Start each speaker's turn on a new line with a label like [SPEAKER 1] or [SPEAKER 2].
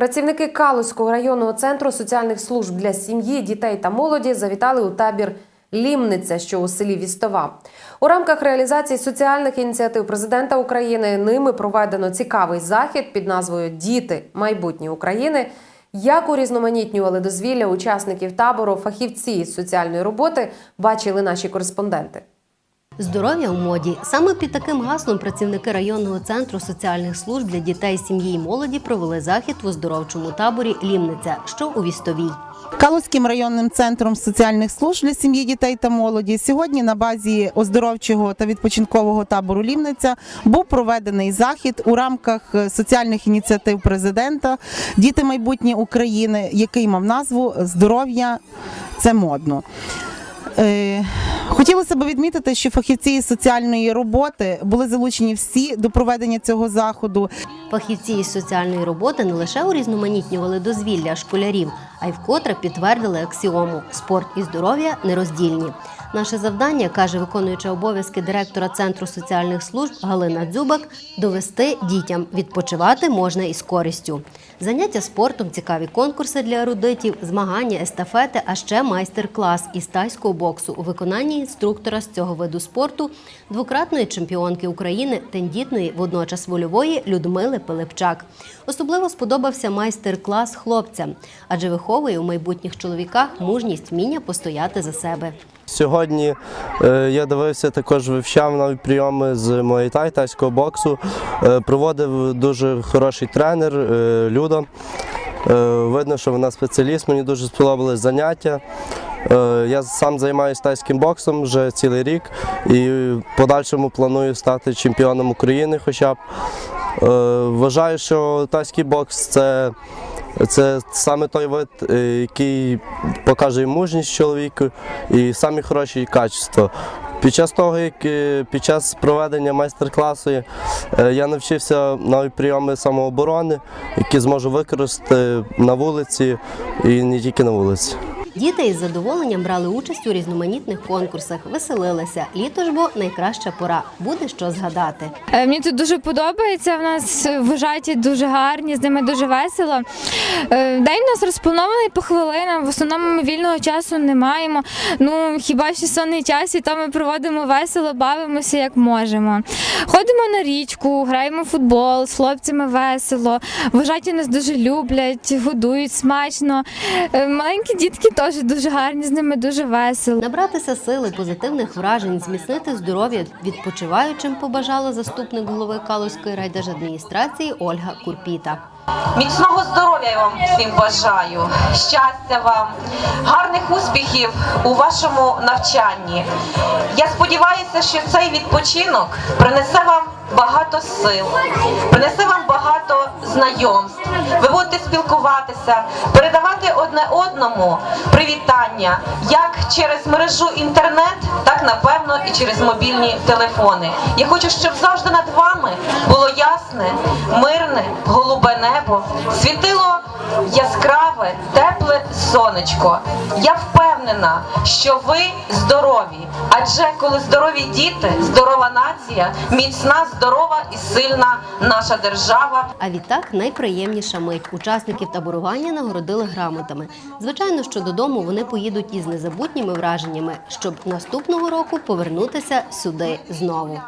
[SPEAKER 1] Працівники Калузького районного центру соціальних служб для сім'ї, дітей та молоді завітали у табір Лімниця, що у селі Вістова. У рамках реалізації соціальних ініціатив президента України ними проведено цікавий захід під назвою Діти майбутнє України. Як урізноманітнювали дозвілля учасників табору фахівці з соціальної роботи, бачили наші кореспонденти.
[SPEAKER 2] Здоров'я у моді саме під таким гаслом працівники районного центру соціальних служб для дітей, сім'ї і молоді провели захід в оздоровчому таборі Лімниця, що у Вістовій.
[SPEAKER 3] Калузьким районним центром соціальних служб для сім'ї, дітей та молоді сьогодні на базі оздоровчого та відпочинкового табору Лівниця був проведений захід у рамках е, соціальних ініціатив президента Діти майбутнє України, який мав назву Здоров'я це модно. Хотілося б відмітити, що фахівці із соціальної роботи були залучені всі до проведення цього заходу.
[SPEAKER 2] Фахівці із соціальної роботи не лише урізноманітнювали дозвілля школярів, а й вкотре підтвердили аксіому спорт і здоров'я нероздільні. Наше завдання, каже виконуюча обов'язки директора центру соціальних служб Галина Дзюбак, довести дітям відпочивати можна із користю. Заняття спортом, цікаві конкурси для ерудитів, змагання, естафети, а ще майстер-клас із тайського боксу у виконанні інструктора з цього виду спорту, двократної чемпіонки України, тендітної, водночас вольової Людмили Пилипчак. Особливо сподобався майстер-клас хлопцям, адже виховує у майбутніх чоловіках мужність вміння постояти за себе.
[SPEAKER 4] Сьогодні е, я дивився, також вивчав нові прийоми з муайтай, тайського боксу. Е, проводив дуже хороший тренер е, Люда. Видно, що вона спеціаліст, мені дуже сподобались заняття. Я сам займаюся тайським боксом вже цілий рік і в подальшому планую стати чемпіоном України хоча б. Вважаю, що тайський бокс це, це саме той вид, е, який покаже мужність чоловіку і самі хороші качества. Під час того, як е, під час проведення майстер-класу е, я навчився нові прийоми самооборони, які зможу використати на вулиці і не тільки на вулиці.
[SPEAKER 2] Діти із задоволенням брали участь у різноманітних конкурсах, веселилися. Літо ж бо найкраща пора. Буде що згадати.
[SPEAKER 5] Е, Мені тут дуже подобається. В нас вважаті дуже гарні, з ними дуже весело. Е, День у нас розпланований по хвилинам. В основному ми вільного часу не маємо. Ну хіба що сонний час, і то ми проводимо весело, бавимося як можемо. Ходимо на річку, граємо в футбол, з хлопцями весело. Вважаті нас дуже люблять, годують смачно. Е, Маленькі дітки теж дуже гарні, з ними дуже весело.
[SPEAKER 2] Набратися сили, позитивних вражень, зміцнити здоров'я відпочиваючим побажала заступник голови Калузької райдержадміністрації Ольга Курпіта.
[SPEAKER 6] Міцного здоров'я вам всім бажаю, щастя вам, гарних успіхів у вашому навчанні. Я сподіваюся, що цей відпочинок принесе вам багато сил, принесе вам багато знайомств. Ви будете спілкуватися, передавати одне одному привітання як через мережу інтернет, так напевно і через мобільні телефони. Я хочу, щоб завжди над вами було ясне, мирне, голубе небо, світило сонечко. Я впевнена, що ви здорові. Адже коли здорові діти, здорова нація, міцна, здорова і сильна наша держава.
[SPEAKER 2] А відтак найприємніша мить. Учасників таборування нагородили грамотами. Звичайно, що додому вони поїдуть із незабутніми враженнями, щоб наступного року повернутися сюди знову.